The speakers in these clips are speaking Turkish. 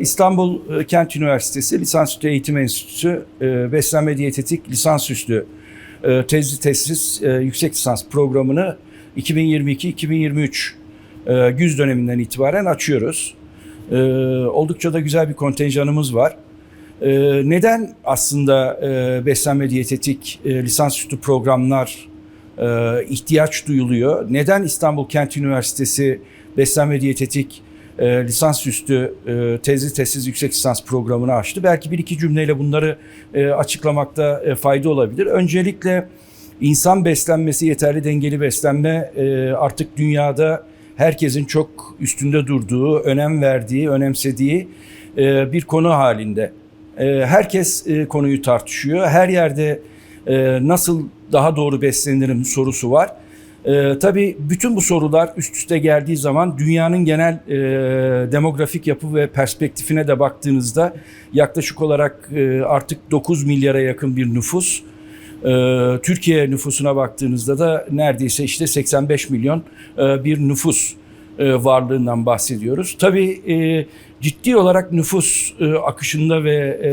İstanbul e, Kent Üniversitesi Lisansüstü Eğitim Enstitüsü e, Beslenme Diyetetik Lisansüstü e, Tezli Tesis Yüksek Lisans programını 2022-2023 e, güz döneminden itibaren açıyoruz. Oldukça da güzel bir kontenjanımız var. Neden aslında beslenme diyetetik lisansüstü programlar ihtiyaç duyuluyor? Neden İstanbul Kent Üniversitesi Beslenme Diyetetik e, lisansüstü e, tezli tezsiz yüksek lisans programını açtı. Belki bir iki cümleyle bunları e, açıklamakta e, fayda olabilir. Öncelikle insan beslenmesi, yeterli dengeli beslenme e, artık dünyada herkesin çok üstünde durduğu, önem verdiği, önemsediği e, bir konu halinde. E, herkes e, konuyu tartışıyor. Her yerde e, nasıl daha doğru beslenirim sorusu var. Ee, tabii bütün bu sorular üst üste geldiği zaman dünyanın genel e, demografik yapı ve perspektifine de baktığınızda yaklaşık olarak e, artık 9 milyara yakın bir nüfus. Ee, Türkiye nüfusuna baktığınızda da neredeyse işte 85 milyon e, bir nüfus e, varlığından bahsediyoruz. Tabii e, ciddi olarak nüfus e, akışında ve e,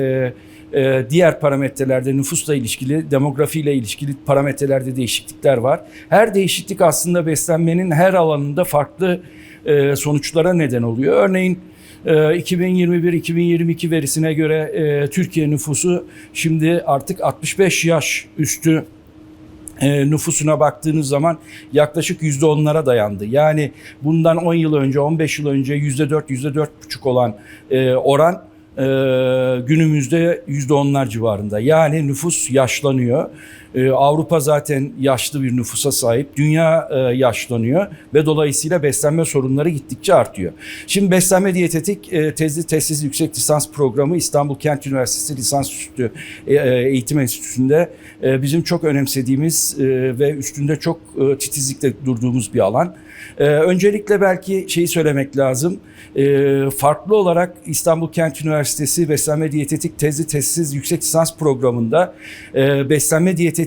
ee, diğer parametrelerde nüfusla ilişkili, demografiyle ilişkili parametrelerde değişiklikler var. Her değişiklik aslında beslenmenin her alanında farklı e, sonuçlara neden oluyor. Örneğin 2021-2022 verisine göre e, Türkiye nüfusu şimdi artık 65 yaş üstü e, nüfusuna baktığınız zaman yaklaşık yüzde onlara dayandı. Yani bundan 10 yıl önce, 15 yıl önce yüzde 4, yüzde 4,5 olan oran e, günümüzde yüzde onlar civarında. Yani nüfus yaşlanıyor. E, Avrupa zaten yaşlı bir nüfusa sahip. Dünya e, yaşlanıyor ve dolayısıyla beslenme sorunları gittikçe artıyor. Şimdi beslenme diyetetik e, tezli tezsiz yüksek lisans programı İstanbul Kent Üniversitesi Lisansüstü e, e, Eğitim Enstitüsü'nde bizim çok önemsediğimiz ve üstünde çok titizlikle durduğumuz bir alan. Öncelikle belki şeyi söylemek lazım. Farklı olarak İstanbul Kent Üniversitesi Beslenme Diyetetik Tezli Tezsiz Yüksek Lisans Programı'nda beslenme diyetetik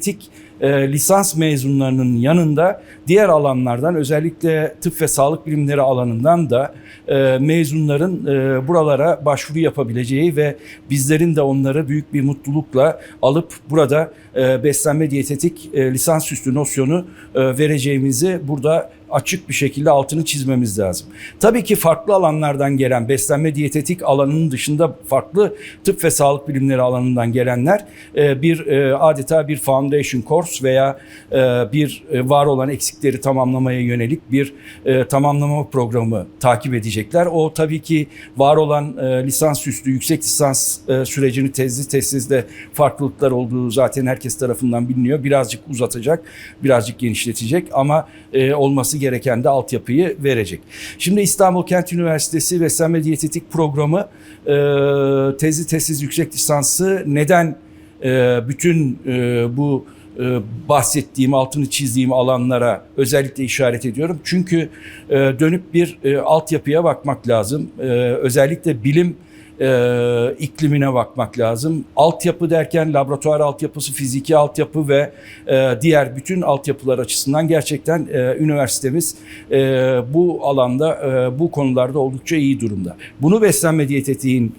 e, lisans mezunlarının yanında diğer alanlardan özellikle tıp ve sağlık bilimleri alanından da e, mezunların e, buralara başvuru yapabileceği ve bizlerin de onları büyük bir mutlulukla alıp burada e, beslenme diyetetik e, lisansüstü nosyonu e, vereceğimizi burada açık bir şekilde altını çizmemiz lazım. Tabii ki farklı alanlardan gelen beslenme diyetetik alanının dışında farklı tıp ve sağlık bilimleri alanından gelenler e, bir e, adeta bir foundation course veya e, bir var olan eksikleri tamamlamaya yönelik bir tamamlama programı takip edecekler. O tabii ki var olan lisansüstü yüksek lisans sürecini tezli tezsizde farklılıklar olduğu zaten herkes tarafından biliniyor. Birazcık uzatacak, birazcık genişletecek ama olması gereken de altyapıyı verecek. Şimdi İstanbul Kent Üniversitesi Beslenme Diyetetik Programı e, tezli tezsiz yüksek lisansı neden e, bütün e, bu e, bahsettiğim, altını çizdiğim alanlara özellikle işaret ediyorum. Çünkü e, dönüp bir e, altyapıya bakmak lazım. E, özellikle bilim e, iklimine bakmak lazım. Altyapı derken laboratuvar altyapısı, fiziki altyapı ve e, diğer bütün altyapılar açısından gerçekten e, üniversitemiz e, bu alanda, e, bu konularda oldukça iyi durumda. Bunu beslenme diyetetiğin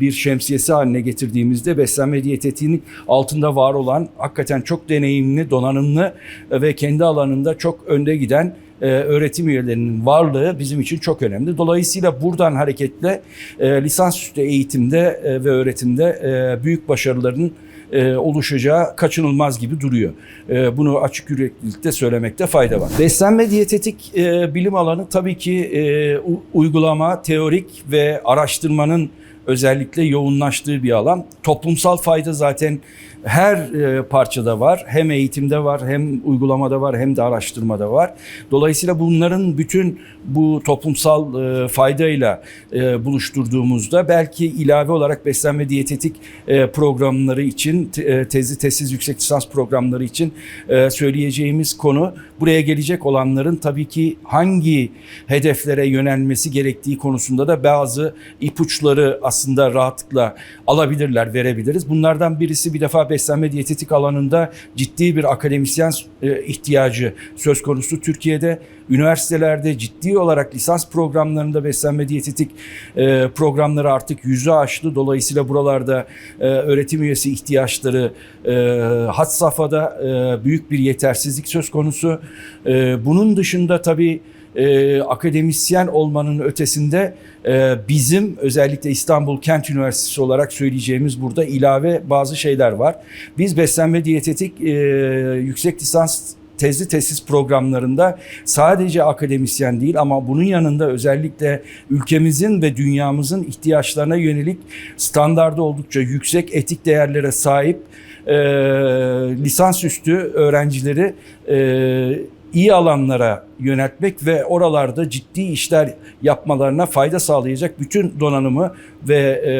bir şemsiyesi haline getirdiğimizde beslenme diyetetiğinin altında var olan hakikaten çok deneyimli, donanımlı ve kendi alanında çok önde giden e, öğretim üyelerinin varlığı bizim için çok önemli. Dolayısıyla buradan hareketle e, lisansüstü eğitimde e, ve öğretimde e, büyük başarıların e, oluşacağı kaçınılmaz gibi duruyor. E, bunu açık yüreklilikte söylemekte fayda var. Beslenme diyetetik e, bilim alanı tabii ki e, uygulama, teorik ve araştırmanın özellikle yoğunlaştığı bir alan. Toplumsal fayda zaten her e, parçada var. Hem eğitimde var, hem uygulamada var, hem de araştırmada var. Dolayısıyla bunların bütün bu toplumsal e, faydayla e, buluşturduğumuzda belki ilave olarak beslenme diyetetik e, programları için, te, tezli tezsiz yüksek lisans programları için e, söyleyeceğimiz konu buraya gelecek olanların tabii ki hangi hedeflere yönelmesi gerektiği konusunda da bazı ipuçları aslında aslında rahatlıkla alabilirler, verebiliriz. Bunlardan birisi bir defa beslenme diyetetik alanında ciddi bir akademisyen e, ihtiyacı söz konusu. Türkiye'de üniversitelerde ciddi olarak lisans programlarında beslenme diyetetik e, programları artık yüzü aştı. Dolayısıyla buralarda e, öğretim üyesi ihtiyaçları had safhada büyük bir yetersizlik söz konusu. Bunun dışında tabii e, akademisyen olmanın ötesinde e, bizim özellikle İstanbul Kent Üniversitesi olarak söyleyeceğimiz burada ilave bazı şeyler var. Biz beslenme diyetetik e, yüksek lisans tezli tesis programlarında sadece akademisyen değil ama bunun yanında özellikle ülkemizin ve dünyamızın ihtiyaçlarına yönelik standardı oldukça yüksek etik değerlere sahip e, lisansüstü öğrencileri e, iyi alanlara yöneltmek ve oralarda ciddi işler yapmalarına fayda sağlayacak bütün donanımı ve e,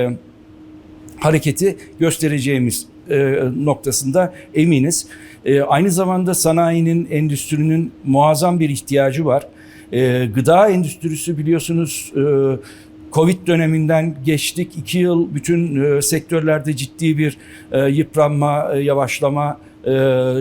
hareketi göstereceğimiz e, noktasında eminiz. E, aynı zamanda sanayinin, endüstrinin muazzam bir ihtiyacı var. E, gıda endüstrisi biliyorsunuz e, Covid döneminden geçtik. iki yıl bütün e, sektörlerde ciddi bir e, yıpranma, e, yavaşlama,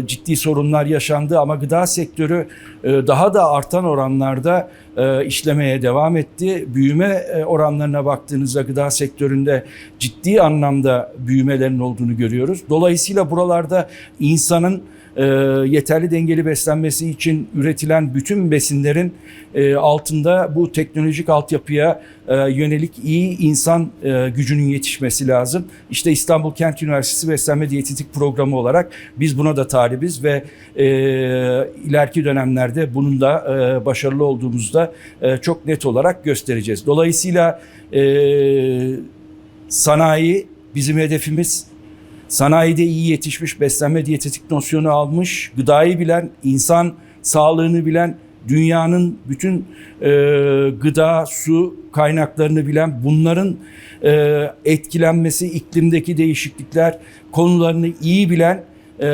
ciddi sorunlar yaşandı ama gıda sektörü e, daha da artan oranlarda e, işlemeye devam etti. Büyüme e, oranlarına baktığınızda gıda sektöründe ciddi anlamda büyümelerin olduğunu görüyoruz. Dolayısıyla buralarda insanın e, yeterli dengeli beslenmesi için üretilen bütün besinlerin e, altında bu teknolojik altyapıya e, yönelik iyi insan e, gücünün yetişmesi lazım. İşte İstanbul Kent Üniversitesi Beslenme Diyetetik Programı olarak biz buna da talibiz ve e, ileriki dönemlerde bunun da e, başarılı olduğumuzda e, çok net olarak göstereceğiz. Dolayısıyla e, sanayi bizim hedefimiz. Sanayide iyi yetişmiş, beslenme diyetetik nosyonu almış, gıdayı bilen, insan sağlığını bilen, dünyanın bütün e, gıda, su kaynaklarını bilen, bunların e, etkilenmesi, iklimdeki değişiklikler konularını iyi bilen e,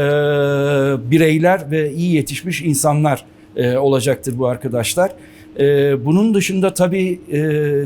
bireyler ve iyi yetişmiş insanlar e, olacaktır bu arkadaşlar. E, bunun dışında tabii e,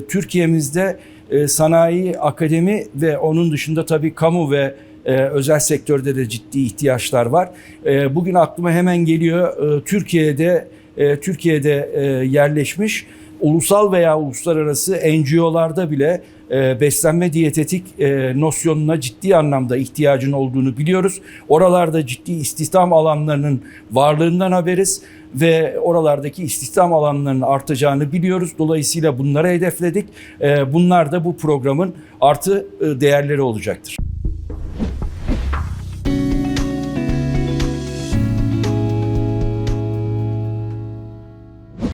Türkiye'mizde e, sanayi, akademi ve onun dışında tabii kamu ve e, özel sektörde de ciddi ihtiyaçlar var. E, bugün aklıma hemen geliyor e, Türkiye'de e, Türkiye'de e, yerleşmiş ulusal veya uluslararası NGO'larda bile e, beslenme diyetetik e, nosyonuna ciddi anlamda ihtiyacın olduğunu biliyoruz. Oralarda ciddi istihdam alanlarının varlığından haberiz ve oralardaki istihdam alanlarının artacağını biliyoruz. Dolayısıyla bunları hedefledik. E, bunlar da bu programın artı e, değerleri olacaktır.